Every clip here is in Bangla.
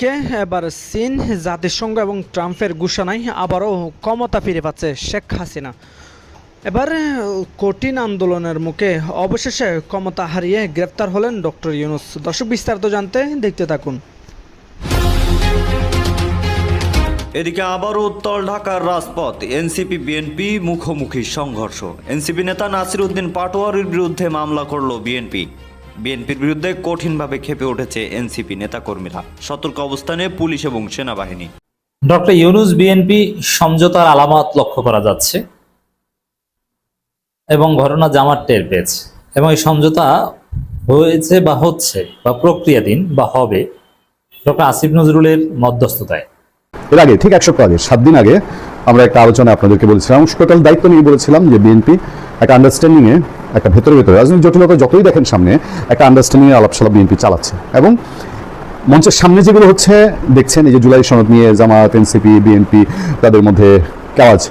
অন্যদিকে এবার চীন, জাতিসংঘ এবং ট্রাম্পের ঘোষণায় আবারও ক্ষমতা ফিরে পাচ্ছে শেখ হাসিনা। এবার কঠিন আন্দোলনের মুখে অবশেষে ক্ষমতা হারিয়ে গ্রেপ্তার হলেন ডক্টর ইউনুস। দর্শক বিস্তারিত জানতে দেখতে থাকুন। এদিকে আবারও উত্তর ঢাকার রাজপথ, এনসিপি, বিএনপি মুখোমুখি সংঘর্ষ। এনসিপি নেতা নাসির উদ্দিন পাটোয়ারির বিরুদ্ধে মামলা করল বিএনপি। বিএনপির বিরুদ্ধে কঠিনভাবে খেপে উঠেছে এনসিপি নেতাকর্মীরা। সতর্ক অবস্থানে পুলিশ এবং সেনাবাহিনী। ডক্টর ইউনুস বিএনপি সমঝোতার আলামত লক্ষ্য করা যাচ্ছে এবং ঘটনা জামার টের পেয়েছে এবং এই সমঝোতা হয়েছে বা হচ্ছে বা প্রক্রিয়াধীন বা হবে ডক্টর আসিফ নজরুলের মধ্যস্থতায়। এর আগে ঠিক এক সপ্তাহ আগে সাত দিন আগে আমরা একটা আলোচনা আপনাদেরকে বলেছিলাম টোটাল দায়িত্ব নিয়ে বলেছিলাম যে বিএনপি একটা আন্ডারস্ট্যান্ডিং এ একটা ভেতরে ভেতরে। রাজনৈতিক জটিলতা যতই দেখেন সামনে, একটা আন্ডারস্ট্যান্ডিং এর আলাপসালাপ বিএনপি চালাচ্ছে। এবং মঞ্চের সামনে যেগুলো হচ্ছে, দেখছেন এই যে জুলাই সনদ নিয়ে জামাত এনসিপি, বিএনপি, তাদের মধ্যে কাওয়াজ।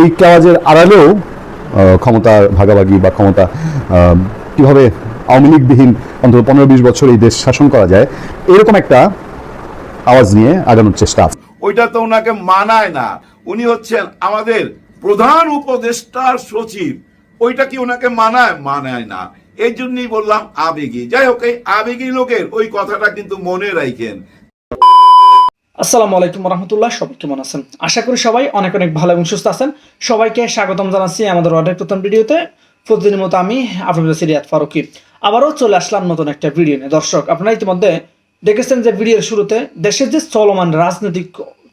এই কাওয়াজের আড়ালেও ক্ষমতার ভাগাভাগি বা ক্ষমতা কীভাবে আওয়ামী লীগবিহীন অন্তত পনেরো বিশ বছর এই দেশ শাসন করা যায়, এরকম একটা আওয়াজ নিয়ে আগানোর চেষ্টা আছে। ওইটা তো ওনাকে মানায় না। উনি হচ্ছেন আমাদের প্রধান উপদেষ্টার সচিব। ওইটা কি ওনাকে মানায়? মানায় না। এই জন্যই বললাম আবেগী। যাই হোক, এই আবেগী লোকের ওই কথাটা কিন্তু মনে রাখেন আসসালামু আলাইকুম রহমতুল্লাহ, সবাই কেমন আছেন? আশা করি সবাই অনেক অনেক ভালো এবং সুস্থ আছেন। সবাইকে স্বাগতম জানাচ্ছি আমাদের অর্ডার প্রথম ভিডিওতে। প্রতিদিনের মতো আমি আপনাদের সিরিয়াত ফারুকি। আবারও চলে আসলাম নতুন একটা ভিডিও নিয়ে। দর্শক, আপনারা ইতিমধ্যে দেখেছেন যে ভিডিওর শুরুতে দেশের যে চলমান রাজনৈতিক,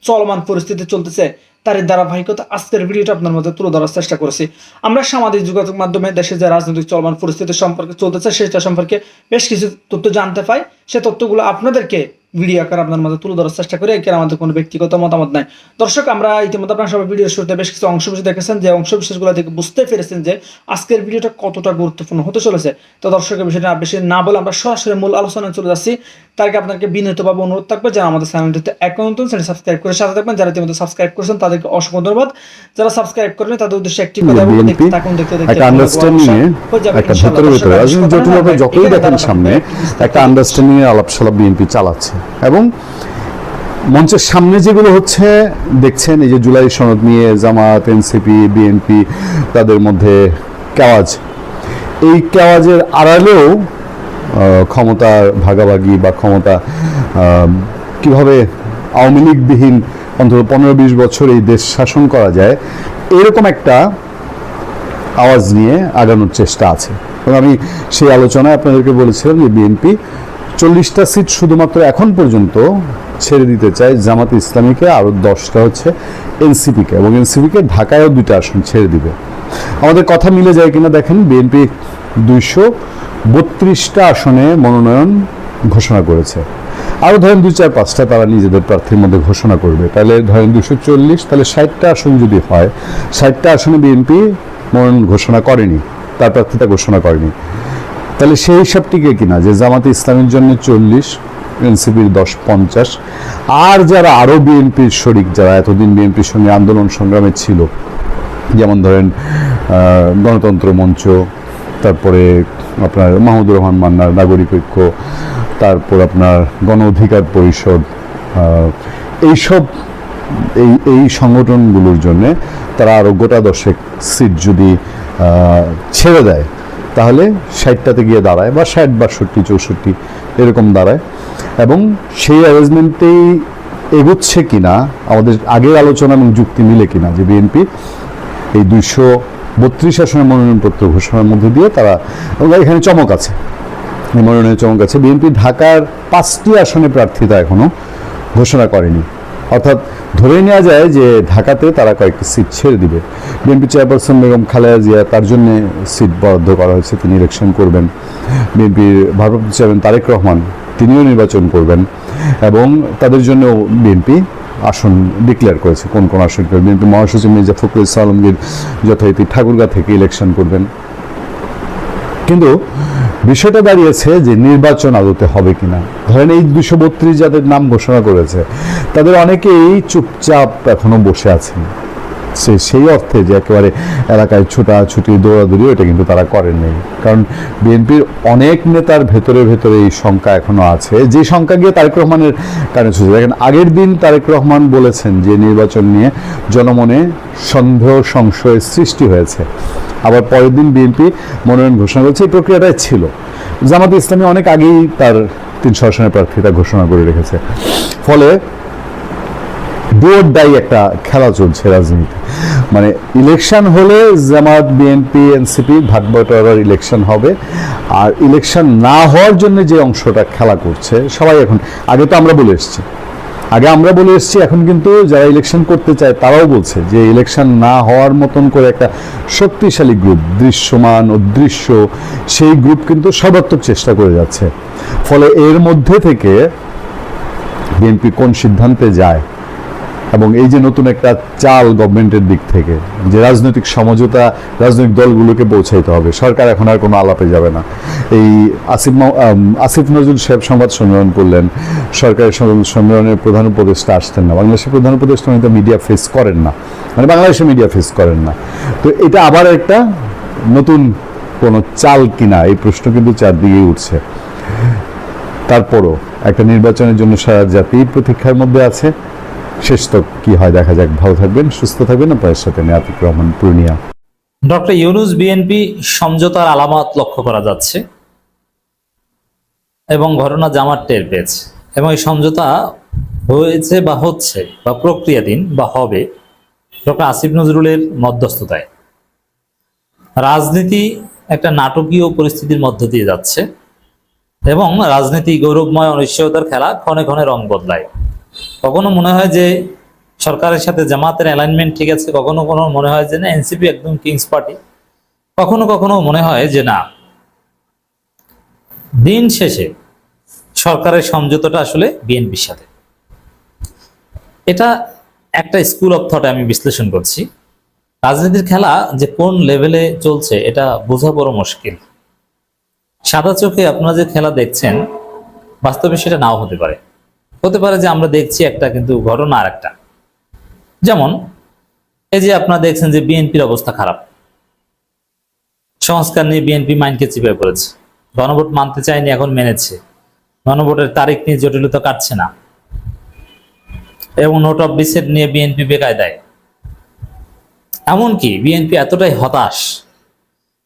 চলমান পরিস্থিতি চলতেছে তার ধারাবাহিকতা আজকের ভিডিওটা আপনার মধ্যে তুলে ধরার চেষ্টা করেছি। আমরা সামাজিক যোগাযোগ মাধ্যমে দেশের যে রাজনৈতিক চলমান পরিস্থিতি সম্পর্কে চলতেছে, সেটা সম্পর্কে বেশ কিছু তথ্য জানতে পাই। সে তথ্যগুলো আপনাদেরকে ভিডিও আকার আপনার মধ্যে তুলে ধরার চেষ্টা করি। এখানে আমাদের কোনো ব্যক্তিগত মতামত নাই। দর্শক, আমরা ইতিমধ্যে আপনারা সবাই ভিডিও শুরুতে বেশ কিছু অংশ বিশেষ দেখেছেন, যে অংশ বিশেষগুলো থেকে বুঝতে পেরেছেন যে আজকের ভিডিওটা কতটা গুরুত্বপূর্ণ হতে চলেছে। তো দর্শকের বিষয়টা বেশি না বলে আমরা সরাসরি মূল আলোচনায় চলে যাচ্ছি। তার আগে আপনাকে বিনীতভাবে অনুরোধ থাকবে যারা আমাদের চ্যানেলটিতে এখন নতুন চ্যানেল সাবস্ক্রাইব করে সাথে থাকবেন। যারা ইতিমধ্যে সাবস্ক্রাইব করেছেন তাদেরকে অসংখ্য ধন্যবাদ। যারা সাবস্ক্রাইব করেন তাদের উদ্দেশ্যে একটি কথা দেখতে থাকুন দেখতে দেখতে একটা আন্ডারস্ট্যান্ডিং এ একটা। ভেতরে ভেতরে রাজনৈতিক জটিলতা যতই দেখেন সামনে একটা আন্ডারস্ট্যান্ডিং এর আলাপসালাপ বিএনপি চালাচ্ছে। এবং মঞ্চের সামনে যেগুলো হচ্ছে দেখছেন এই যে জুলাই সনদ নিয়ে জামাত এনসিপি বিএনপি তাদের মধ্যে কেওয়াজ। এই কেওয়াজের আড়ালেও ক্ষমতার ভাগাভাগি বা ক্ষমতা কীভাবে আওয়ামী লীগবিহীন অন্তত পনেরো বিশ বছর এই দেশ শাসন করা যায়, এরকম একটা আওয়াজ নিয়ে আগানোর চেষ্টা আছে। এবং আমি সেই আলোচনায় আপনাদেরকে বলেছিলাম যে বিএনপি চল্লিশটা সিট শুধুমাত্র এখন পর্যন্ত ছেড়ে দিতে চায় জামাত ইসলামীকে, আরও দশটা হচ্ছে এনসিপিকে এবং এনসিপিকে ঢাকায়ও দুইটা আসন ছেড়ে দিবে। আমাদের কথা মিলে যায় কিনা দেখেন বিএনপি দুইশো বত্রিশটা আসনে মনোনয়ন ঘোষণা করেছে। আরও ধরেন দুই চার পাঁচটা তারা নিজেদের প্রার্থীর মধ্যে ঘোষণা করবে। তাহলে ধরেন দুশো চল্লিশ, তাহলে ষাটটা আসন যদি হয়, ষাটটা আসনে বিএনপি মনোনয়ন ঘোষণা করেনি, তার প্রার্থীতা ঘোষণা করেনি। তাহলে সেই হিসাবটিকে কিনা? যে জামাতে ইসলামের জন্য চল্লিশ, এনসিপির দশ, পঞ্চাশ, আর যারা আরও বিএনপির শরিক, যারা এতদিন বিএনপির সঙ্গে আন্দোলন সংগ্রামে ছিল, যেমন ধরেন গণতন্ত্র মঞ্চ, তারপরে আপনার মাহমুদুর রহমান মান্নার নাগরিক ঐক্য, তারপর আপনার গণ অধিকার পরিষদ এইসব, এই এই সংগঠনগুলোর জন্য তারা আরও গোটা দশেক সিট যদি ছেড়ে দেয়, তাহলে ষাটটাতে গিয়ে দাঁড়ায় বা ষাট, বাষট্টি, চৌষট্টি এরকম দাঁড়ায়। এবং সেই অ্যারেঞ্জমেন্টেই এগোচ্ছে কিনা, আমাদের আগের আলোচনা এবং যুক্তি মিলে কিনা যে বিএনপি এই দুইশো বত্রিশ আসনের মনোনয়নপত্র ঘোষণার মধ্যে দিয়ে তারা এখানে চমক আছে। মনোনয়নের চমক আছে। বিএনপি ঢাকার পাঁচটি আসনে প্রার্থিতা এখনও ঘোষণা করেনি। অর্থাৎ ধরে নেওয়া যায় যে ঢাকাতে তারা কয়েকটি সিট ছেড়ে দিবে। বিএনপি চেয়ারপারসন বেগম খালেদা জিয়া তার জন্য সিট বরাদ্দ করা হয়েছে, তিনি ইলেকশন করবেন। বিএনপির ভারপ্রাপ্ত চেয়ারম্যান তারেক রহমান, তিনিও নির্বাচন করবেন। এবং তাদের জন্য বিএনপি আসন ডিক্লেয়ার করেছে কোন কোন আসন করবে। বিএনপি মহাসচিব মির্জা ফখরুল ইসলাম আলমগীর যথারীতি ঠাকুরগা থেকে ইলেকশন করবেন। কিন্তু বিষয়টা দাঁড়িয়েছে যে নির্বাচন আদতে হবে কিনা। ধরেন এই দুশো বত্রিশ যাদের নাম ঘোষণা করেছে, তাদের অনেকেই চুপচাপ এখনও বসে আছেন। সে সেই অর্থে যে একেবারে এলাকায় ছোটাছুটি, দৌড়াদৌড়ি, এটা কিন্তু তারা করেননি কারণ বিএনপির অনেক নেতার ভেতরে ভেতরে এই শঙ্কা এখনও আছে। যে শঙ্কা গিয়ে তারেক রহমানের কারণে সুযোগ দেখেন, আগের দিন তারেক রহমান বলেছেন যে নির্বাচন নিয়ে জনমনে সন্দেহ সংশয়ের সৃষ্টি হয়েছে। আবার পরের দিন বিএনপি মনোনয়ন ঘোষণা করেছে। এই প্রক্রিয়াটাই ছিল। জামাতে ইসলামী অনেক আগেই তার তিনশো আসনের প্রার্থীতা ঘোষণা করে রেখেছে। ফলে ডোর ডাই একটা খেলা চলছে রাজনীতি মানে ইলেকশন হলে জামাত বিএনপি এনসিপি ভাগ ইলেকশন হবে। আর ইলেকশন না হওয়ার জন্য যে অংশটা খেলা করছে, সবাই এখন, আগে তো আমরা বলে এসেছি। আগে আমরা বলে এসেছি, এখন কিন্তু যারা ইলেকশন করতে চায় তারাও বলছে যে ইলেকশন না হওয়ার মতন করে একটা শক্তিশালী গ্রুপ, দৃশ্যমান, অদৃশ্য, সেই গ্রুপ কিন্তু সর্বাত্মক চেষ্টা করে যাচ্ছে। ফলে এর মধ্যে থেকে বিএনপি কোন সিদ্ধান্তে যায় এবং এই যে নতুন একটা চাল গভর্নমেন্টের দিক থেকে, যে রাজনৈতিক সমঝোতা, রাজনৈতিক দলগুলোকে পৌঁছাইতে হবে। সরকার এখন আর কোনো আলাপে যাবে না। এই আসিফ আসিফ নজরুল সাহেব সংবাদ সম্মেলন করলেন। সরকারের সম্মেলনের প্রধান উপদেষ্টা আসতেন না। বাংলাদেশের প্রধান উপদেষ্টা উনি মিডিয়া ফেস করেন না। মানে বাংলাদেশে মিডিয়া ফেস করেন না। তো এটা আবার একটা নতুন কোনো চাল কিনা, এই প্রশ্ন কিন্তু চারদিকেই উঠছে। তারপরও একটা নির্বাচনের জন্য সারা জাতি প্রতীক্ষার মধ্যে আছে। শেষ তো কি হয়, দেখা যাক। ভালো থাকবেন, সুস্থ থাকবেন। আপনার সাথে নেয়াতিক রহমান, পূর্ণিয়া। ডক্টর ইউনুস বিএনপি সমঝোতার আলামত লক্ষ্য করা যাচ্ছে এবং ঘটনা জামার টের পেয়েছে এবং এই সমঝোতা হয়েছে বা হচ্ছে বা প্রক্রিয়াধীন বা হবে ডক্টর আসিফ নজরুলের মধ্যস্থতায়। রাজনীতি একটা নাটকীয় পরিস্থিতির মধ্য দিয়ে যাচ্ছে এবং রাজনীতি গৌরবময় অনিশ্চয়তার খেলা ক্ষণে ক্ষণে রং বদলায়। কখনো মনে হয় যে সরকারের সাথে জামাতের অ্যালাইনমেন্ট ঠিক আছে? কখনো কখনো মনে হয় যে না, এনসিপি একদম কিংস পার্টি কখনো কখনো মনে হয় যে না। দিন শেষে সরকারের সমঝোতাটা আসলে বিএনপির সাথে। এটা একটা স্কুল অফ থটে আমি বিশ্লেষণ করছি। রাজনীতির খেলা যে কোন লেভেলে চলছে, এটা বোঝা বড় মুশকিল। সাদা চোখে আপনারা যে খেলা দেখছেন, বাস্তবে সেটা নাও হতে পারে। হতে পারে যে আমরা দেখছি একটা কিন্তু ঘটনা আর একটা যেমন, এই যে আপনারা দেখছেন যে বিএনপির অবস্থা খারাপ। সংস্কার নিয়ে বিএনপি মাইন্ডকে চিপে পড়েছে। গণভোট মানতে চায়নি, এখন মেনেছে। গণভোটের তারিখ নিয়ে জটিলতা কাটছে না। এবং নোট অফ ডিসেট নিয়ে বিএনপি বেকায় দেয় এমনকি বিএনপি এতটাই হতাশ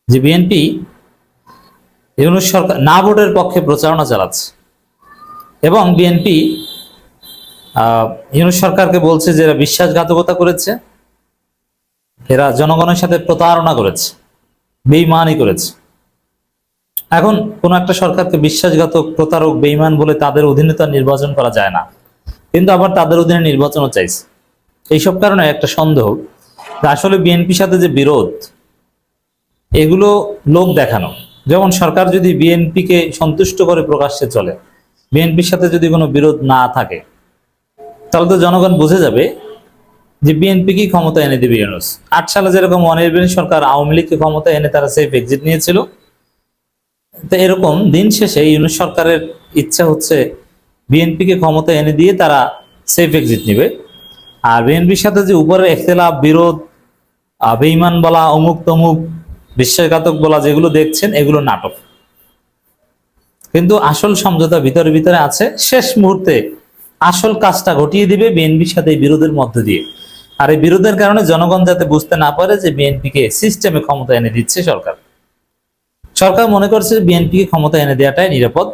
যে বিএনপি সরকার না ভোটের পক্ষে প্রচারণা চালাচ্ছে। এবং বিএনপি ইউনুস সরকারকে বলছে যে এরা বিশ্বাসঘাতকতা করেছে, এরা জনগণের সাথে প্রতারণা করেছে, বেইমানি করেছে। এখন কোন একটা সরকারকে বিশ্বাসঘাতক, প্রতারক, বেইমান বলে তাদের অধীনে নির্বাচন করা যায় না। কিন্তু আবার তাদের অধীনে নির্বাচনও চাইছে। এইসব কারণে একটা সন্দেহ আসলে বিএনপির সাথে যে বিরোধ, এগুলো লোক দেখানো। যেমন সরকার যদি বিএনপিকে সন্তুষ্ট করে প্রকাশ্যে চলে বিএনপির সাথে যদি কোনো বিরোধ না থাকে তাহলে তো জনগণ বুঝে যাবে যে বিএনপি কি ক্ষমতা এনে দেবে ইউনুস। আট সালে যেরকম অনির্বাণী সরকার আওয়ামী লীগকে ক্ষমতা এনে তারা সেফ এক্সিট নিয়েছিল তো এরকম দিন শেষে ইউনুস সরকারের ইচ্ছা হচ্ছে বিএনপিকে ক্ষমতা এনে দিয়ে তারা সেফ এক্সিট নিবে। আর বিএনপির সাথে যে উপরে এখতলাফ বিরোধ আহ, বেঈমান বলা অমুক তমুক বিশ্বাসঘাতক বলা যেগুলো দেখছেন এগুলো নাটক। কিন্তু আসল সমঝোতা ভিতরে ভিতরে আছে। শেষ মুহূর্তে আসল কাজটা ঘটিয়ে দিবে বিএনপির সাথে বিরোধের মধ্য দিয়ে। আর এই বিরোধের কারণে জনগণ যাতে বুঝতে না পারে যে বিএনপিকে সিস্টেমে ক্ষমতা এনে দিচ্ছে সরকার। সরকার মনে করছে বিএনপিকে ক্ষমতা এনে দেওয়াটাই নিরাপদ।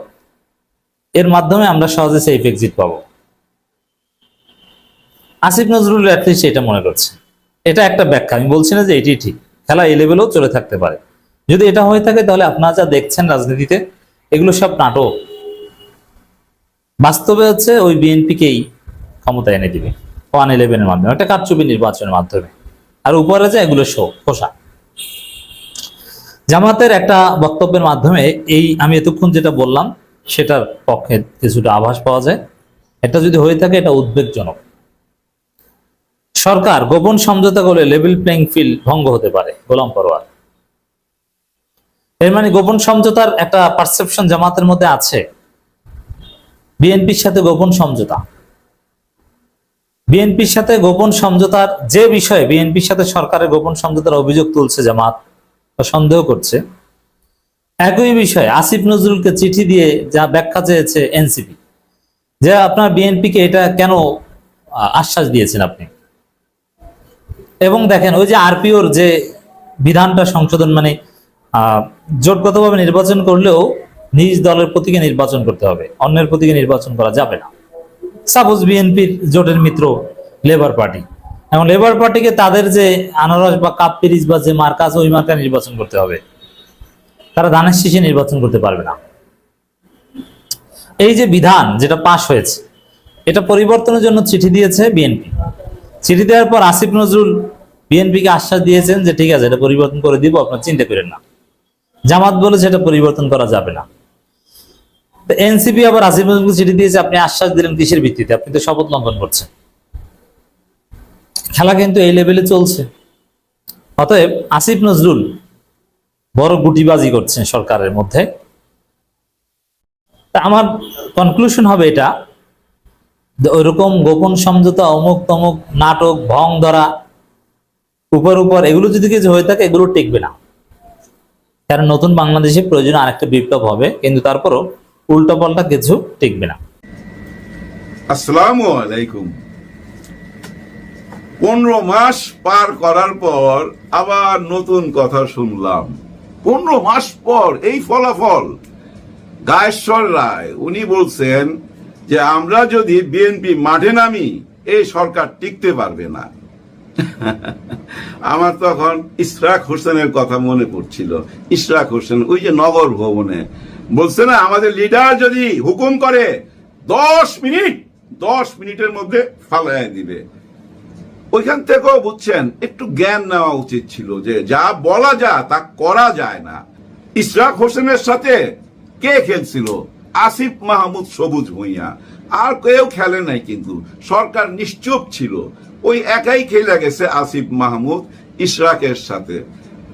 এর মাধ্যমে আমরা সহজে সেফ এক্সিট পাবো। আসিফ নজরুল অ্যাটলিস্ট এটা মনে করছে। এটা একটা ব্যাখ্যা, আমি বলছি না যে এটি ঠিক। খেলা এই লেভেলেও চলে থাকতে পারে। যদি এটা হয়ে থাকে তাহলে আপনারা যা দেখছেন রাজনীতিতে এগুলো সব নাটক। বাস্তবে হচ্ছে ওই বিএনপিকেই ক্ষমতা এনে দিবে। ওয়ান ইলেভেনের মাধ্যমে, একটা কারচুপি নির্বাচনের মাধ্যমে। আর উপরে যে এগুলো শো, খোসা। জামাতের একটা বক্তব্যের মাধ্যমে এই আমি এতক্ষণ যেটা বললাম, সেটার পক্ষে কিছুটা আভাস পাওয়া যায়। এটা যদি হয়ে থাকে, এটা উদ্বেগজনক। সরকার গোপন সমঝোতা করলে লেভেল প্লেইং ফিল্ড ভঙ্গ হতে পারে, গোলাম পরোয়ার। এর মানে গোপন সমঝোতার একটা পারসেপশন জামাতের মধ্যে আছে। বিএনপির সাথে গোপন সমঝোতা। বিএনপির সাথে গোপন সমঝোতার যে বিষয়ে বিএনপির সাথে সরকারের গোপন সমঝোতার অভিযোগ তুলছে জামাত বা সন্দেহ করছে। একই বিষয়ে আসিফ নজরুলকে চিঠি দিয়ে যা ব্যাখ্যা চেয়েছে এনসিপি, যে আপনার বিএনপিকে এটা কেন আশ্বাস দিয়েছেন আপনি? এবং দেখেন ওই যে আরপিওর যে বিধানটা সংশোধন মানে জোটগতভাবে নির্বাচন করলেও নিজ দলের প্রতীকে নির্বাচন করতে হবে। অন্যের প্রতীকে নির্বাচন করা যাবে না। সাপোজ বিএনপির জোটের মিত্র লেবার পার্টি এখন লেবার পার্টিকে তাদের যে আনারস বা কাপ পিরিজ বা যে মার্কা আছে, ওই মার্কা নির্বাচন করতে হবে। তারা ধানের শীষে নির্বাচন করতে পারবে না। এই যে বিধান যেটা পাশ হয়েছে, এটা পরিবর্তনের জন্য চিঠি দিয়েছে বিএনপি। চিঠি দেওয়ার পর আসিফ নজরুল বিএনপিকে আশ্বাস দিয়েছেন যে, ঠিক আছে, এটা পরিবর্তন করে দিব, আপনার চিন্তা করেন না। জামাত বলেছে এটা পরিবর্তন করা যাবে না। এনসিপি আবার আসিফ চিঠি দিয়েছে, আপনি আশ্বাস দিলেন কিসের ভিত্তিতে? আপনি তো শপথ লঙ্ঘন করছেন। খেলা কিন্তু এই লেভেলে চলছে। অতএব আসিফ নজরুল বড় গুটিবাজি করছেন সরকারের মধ্যে। তা আমার কনক্লুশন হবে এটা ওইরকম গোপন সমঝোতা, অমুক তমুক নাটক ভং ধরা, উপর উপর, এগুলো যদি কিছু হয়ে থাকে, এগুলো টিকবে না। কারণ নতুন বাংলাদেশে প্রয়োজন আরেকটা বিপ্লব হবে, কিন্তু তারপরও উল্টো পাল্টা কিছু টিকবে না। পনেরো মাস পার করার পর আবার নতুন কথা শুনলাম। পনেরো মাস পর এই ফলাফল। গায়েশ্বর রায়, উনি বলছেন যে আমরা যদি বিএনপি মাঠে নামি, এই সরকার টিকতে পারবে না। আমার তখন ইশরাক হোসেনের কথা মনে পড়ছিল। ইশরাক হোসেন, ওই যে নগর ভবনে। বলছে না, আমাদের লিডার যদি হুকুম করে, দশ মিনিট, দশ মিনিটের মধ্যে ফালায় দিবে। ওইখান থেকেও বুঝছেন, একটু জ্ঞান নেওয়া উচিত ছিল যে যা বলা যায়, তা করা যায় না। ইশরাক হোসেনের সাথে কে খেলছিল? আসিফ মাহমুদ সবুজ ভুইয়া। আর কেউ খেলে নাই কিন্তু। সরকার নিশ্চুপ ছিল। ওই একাই খেলে গেছে আসিফ মাহমুদ ইশরাকের সাথে।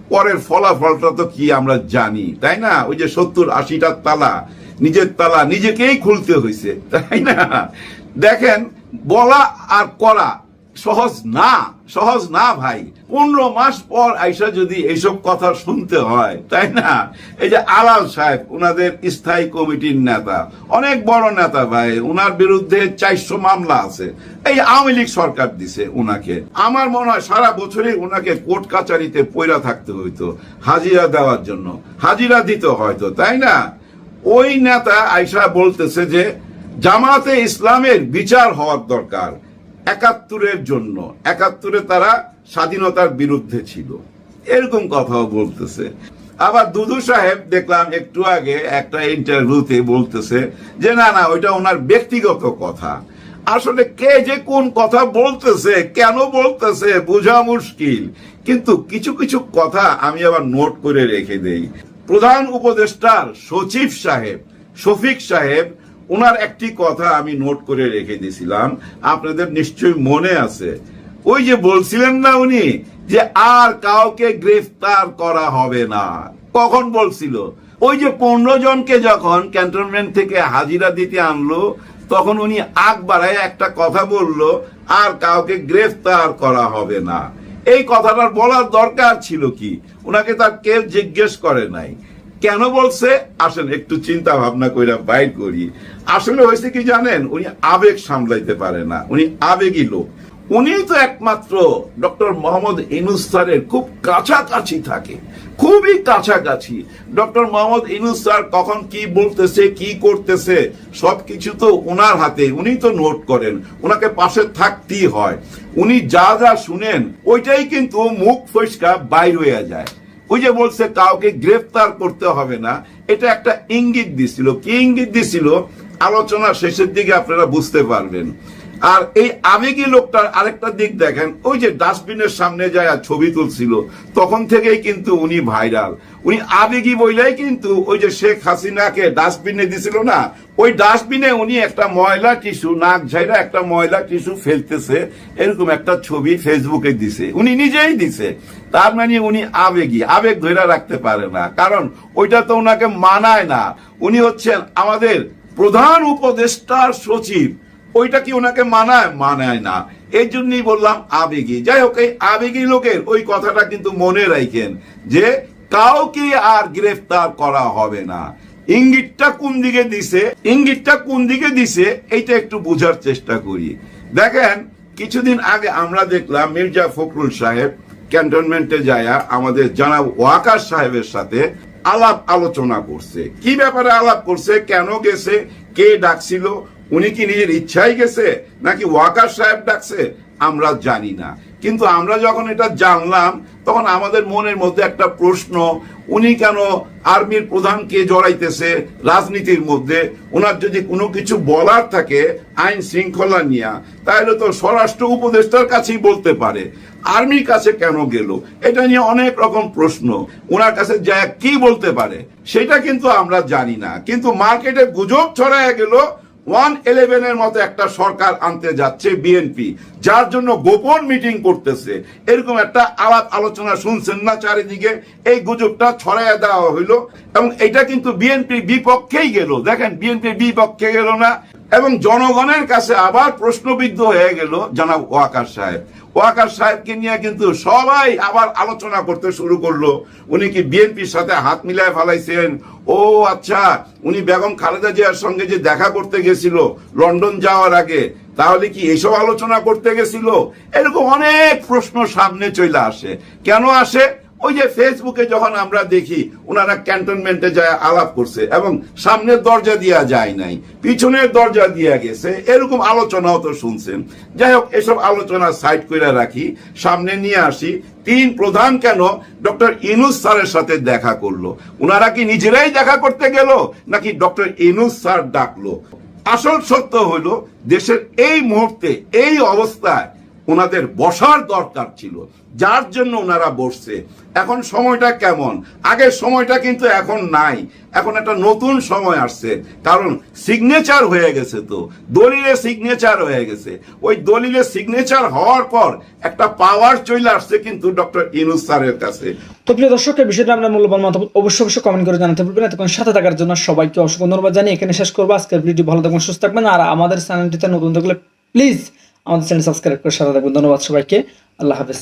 পরের ফলাফলটা তো কি আমরা জানি, তাই না? ওই যে সত্তর আশিটার তালা, নিজের তালা নিজেকেই খুলতে হয়েছে তাই না? দেখেন, বলা আর করা সহজ না সহজ না ভাই। পনেরো মাস পর আইসা যদি এইসব কথা শুনতে হয়, তাই না? এই যে আলাল সাহেব, উনাদের স্থায়ী কমিটির নেতা। অনেক বড় নেতা ভাই, উনার বিরুদ্ধে চারশো মামলা আছে। এই আওয়ামী লীগ সরকার দিছে উনাকে। আমার মনে হয় সারা বছরই উনাকে কোর্ট কাচারিতে পয়রা থাকতে হইতো, হাজিরা দেওয়ার জন্য। হাজিরা দিতে হয়তো, তাই না? ওই নেতা আইসা বলতেছে যে, জামাতে ইসলামের বিচার হওয়ার দরকার। একাত্তরের জন্য, একাত্তরে তারা স্বাধীনতার বিরুদ্ধে ছিল। এরকম কথাও বলতেছে। আবার দুদু সাহেব দেখলাম একটু আগে একটা ইন্টারভিউতে বলতেছে যে, না না, ওইটা ওনার ব্যক্তিগত কথা। আসলে কে যে কোন কথা বলতেছে, কেন বলতেছে, বোঝা মুশকিল। কিন্তু কিছু কিছু কথা আমি আবার নোট করে রেখে দেই। প্রধান উপদেষ্টার সচিব সাহেব, শফিক সাহেব ওনার একটি কথা আমি নোট করে রেখে দিয়েছিলাম আপনাদের নিশ্চয়ই মনে আছে। ওই যে বলছিলেন না উনি যে আর কাউকে গ্রেফতার করা হবে না। কখন বলছিল? ওই যে পনেরো জনকে যখন ক্যান্টনমেন্ট থেকে হাজিরা দিতে আনলো, তখন উনি আগ বাড়ায় একটা কথা বলল, আর কাউকে গ্রেফতার করা হবে না। এই কথাটার বলার দরকার ছিল কি? ওনাকে তার কেউ জিজ্ঞেস করে নাই। কেন বলছে? আসেন, একটু চিন্তা ভাবনা কইরা বাইর করি। আসলে হয়েছে কি জানেন? উনি আবেগ সামলাইতে পারে না। উনি আবেগী লোক। উনি তো একমাত্র ডক্টর মোহাম্মদ ইনুস স্যারের খুব কাছাকাছি থাকে। খুবই কাছাকাছি। ডক্টর মোহাম্মদ ইনুস স্যার কখন কি বলতেছে, কি করতেছে, সবকিছু তো ওনার হাতে উনি তো নোট করেন। ওনাকে পাশে থাকতেই হয়। উনি যা যা শুনেন, ওইটাই কিন্তু মুখ ফসকা বাইর হয়ে যায়। ওই যে বলছে কাউকে গ্রেফতার করতে হবে না, এটা একটা ইঙ্গিত দিছিল। কি ইঙ্গিত দিছিল? আলোচনা শেষের দিকে আপনারা বুঝতে পারবেন। আর এই আবেগী লোকটার আরেকটা দিক দেখেন, ওই যে ডাস্টবিনের সামনে যায় ছবি তুলছিল, তখন থেকেই কিন্তু উনি ভাইরাল। উনি আবেগী বইলাই কিন্তু ওই যে শেখ হাসিনাকে ডাস্টবিনে দিছিল না, ওই ডাস্টবিনে উনি একটা ময়লা টিস্যু, নাক ঝাইরা একটা ময়লা টিস্যু ফেলতেছে, এরকম একটা ছবি ফেসবুকে দিছে। উনি নিজেই দিছে। তার মানে উনি আবেগী, আবেগ ধরে রাখতে পারে না। কারণ ওইটা তো ওনাকে মানায় না। উনি হচ্ছেন আমাদের প্রধান উপদেষ্টার সচিব। ওইটা কি ওনাকে মানায়? মানায় না। এই জন্যই বললাম আবেগী। যাই হোক, এই আবেগী লোকের ওই কথাটা কিন্তু মনে রাখেন যে কাউকে আর গ্রেফতার করা হবে না। ইঙ্গিতটা কোন দিকে দিছে? ইঙ্গিতটা কোন দিকে দিছে? এইটা একটু বোঝার চেষ্টা করি। দেখেন, কিছুদিন আগে আমরা দেখলাম মির্জা ফখরুল সাহেব ক্যান্টনমেন্টে যায়া আমাদের জানাব ওয়াকার সাহেবের সাথে আলাপ আলোচনা করছে। কি ব্যাপারে আলাপ করছে? কেন গেছে? কে ডাকছিল? উনি কি নিজের ইচ্ছাই গেছে? নাকি ওয়াকার সাহেব ডাকছে? আমরা জানি না। কিন্তু আমরা যখন এটা জানলাম, তখন আমাদের মনের মধ্যে একটা প্রশ্ন, উনি কেন আর্মির প্রধানকে জড়াইতেছে রাজনীতির মধ্যে? ওনার যদি কোনো কিছু বলার থাকে আইন শৃঙ্খলা নিয়ে, তাহলে তো স্বরাষ্ট্র উপদেষ্টার কাছেই বলতে পারে। আর্মির কাছে কেন গেল? এটা নিয়ে অনেক রকম প্রশ্ন। ওনার কাছে যা কি বলতে পারে? সেটা কিন্তু আমরা জানি না। কিন্তু মার্কেটে গুজব ছড়ায় গেল ওয়ান ইলেভেনের মতো একটা সরকার আনতে যাচ্ছে বিএনপি, যার জন্য গোপন মিটিং করতেছে। এরকম একটা আলাপ আলোচনা শুনছেন না চারিদিকে। এই গুজবটা ছড়াইয়া দেওয়া হইল এবং এটা কিন্তু বিএনপির বিপক্ষেই গেল। দেখেন, বিএনপির বিপক্ষে গেল না। এবং জনগণের কাছে আবার প্রশ্নবিদ্ধ হয়ে গেল জানাব ওয়াকার সাহেব। ওয়াকার সাহেবকে নিয়ে কিন্তু সবাই আবার আলোচনা করতে শুরু করল। উনি কি বিএনপির সাথে হাত মিলায় ফালাইছেন? ও আচ্ছা উনি বেগম খালেদা জিয়ার সঙ্গে যে দেখা করতে গেছিল লন্ডন যাওয়ার আগে, তাহলে কি এসব আলোচনা করতে গেছিল? এরকম অনেক প্রশ্ন সামনে চলে আসে। কেন আসে? ওই যে ফেসবুকে যখন আমরা দেখি, ওনারা ক্যান্টনমেন্টে যায়, আলাপ করছে এবং সামনের দরজা দিয়া যায় নাই, পিছনের দরজা দিয়া গেছে, এরকম আলোচনাও তো শুনছেন। যাই হোক, এসব আলোচনা সাইড করে রাখি, সামনে নিয়ে আসি। তিন প্রধান কেন? ডক্টর ইনুস স্যারের সাথে দেখা করল। ওনারা কি নিজেরাই দেখা করতে গেল, নাকি ডক্টর ইনুস স্যার ডাকলো? আসল সত্য হলো, দেশের এই মুহূর্তে, এই অবস্থায় ওনাদের বসার দরকার ছিল। যার জন্য ওনারা বসছে। এখন সময়টা কেমন? আগের সময়টা কিন্তু এখন নাই। এখন একটা নতুন সময় আসছে। কারণ সিগনেচার হয়ে গেছে তো। দলিলে সিগনেচার হয়ে গেছে। ওই দলিলে সিগনেচার হওয়ার পর একটা পাওয়ার চলে আসছে কিন্তু ডক্টর ইনুস স্যারের কাছে। তো প্রিয় দর্শক, এই বিষয়টা আপনার মূল্যবান মতামত অবশ্যই অবশ্যই কমেন্ট করে জানাতে পারবেন এতক্ষণ সাথে থাকার জন্য সবাইকে অসংখ্য ধন্যবাদ জানিয়ে এখানে শেষ করব। আজকের ভিডিও ভালো থাকবেন সুস্থ থাকবেন। আর আমাদের চ্যানেলটিতে নতুন থাকলে প্লিজ আমাদের চ্যানেল সাবস্ক্রাইব করে সাথে থাকবেন। ধন্যবাদ সবাইকে। আল্লাহ হাফেজ।